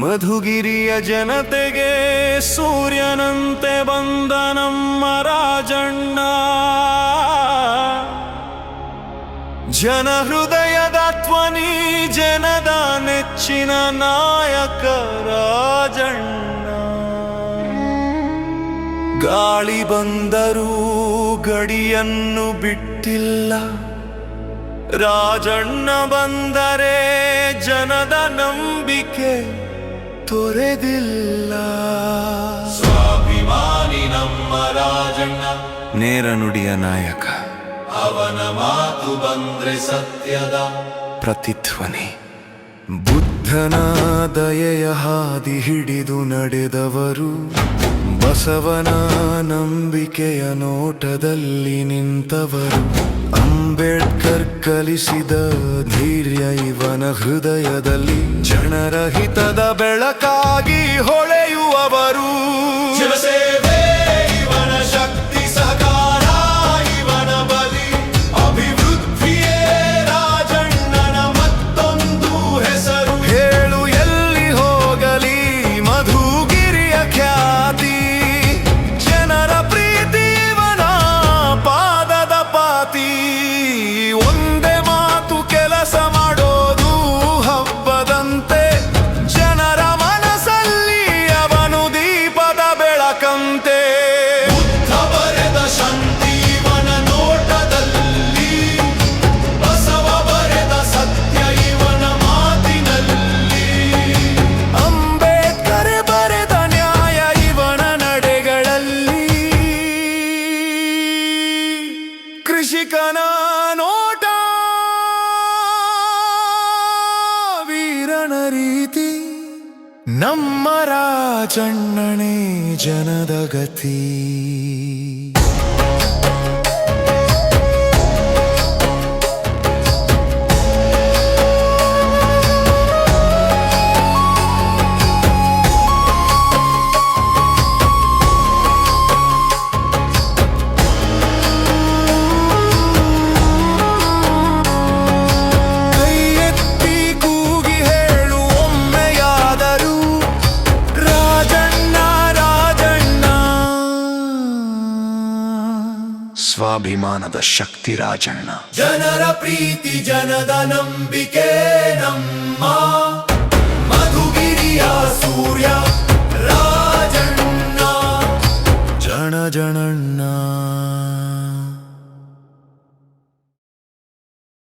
ಮಧುಗಿರಿಯ ಜನತೆಗೆ ಸೂರ್ಯನಂತೆ ಬಂದ ನಮ್ಮ ರಾಜಣ್ಣ. ಜನ ಹೃದಯದ ಧ್ವನಿ, ಜನದ ನೆಚ್ಚಿನ ನಾಯಕ ರಾಜಣ್ಣ. ಗಾಳಿ ಬಂದರೂ ಗಡಿಯನ್ನು ಬಿಟ್ಟಿಲ್ಲ. ರಾಜಣ್ಣ ಬಂದರೆ ಜನದ ನಂಬಿಕೆ ತೊರೆದಿಲ್ಲ. ಸ್ವಾಭಿಮಾನಿ ನಮ್ಮ ರಾಜಣ್ಣ. ನೇರ ನುಡಿಯ ನಾಯಕ. ಅವನ ಮಾತು ಬಂದ್ರೆ ಸತ್ಯದ. ಪ್ರತಿಧ್ವನಿ. ಬುದ್ಧನ ದಯೆಯ ಹಾದಿ ಹಿಡಿದು ನಡೆದವರು ಬಸವನ ನಂಬಿಕೆಯ ನೋಟದಲ್ಲಿ ನಿಂತವರು. ಅಂಬೇಡ್ಕರ್ ಕಲಿಸಿದ ಧೈರ್ಯ ಇವನ ಹೃದಯದಲ್ಲಿ ಜನರ ಹಿತದ ಬೆಳಕಾಗಿ ಹೊಳೆಯುವವರು. ಕೃಷಿಕನ ನೋಟ. ವೀರನ ರೀತಿ. ನಮ್ಮ ರಾಜಣ್ಣನೇ ಜನದ ಗತಿ. ಸ್ವಾಭಿಮಾನದ ಶಕ್ತಿ ರಾಜಣ್ಣ. ಜನರ ಪ್ರೀತಿ ಜನದ ನಂಬಿಕೆ ನಮ್ಮ. ಮಧುಗಿರಿಯ ಸೂರ್ಯ ರಾಜಣ್ಣ. ಜನ ಜನಣ್ಣ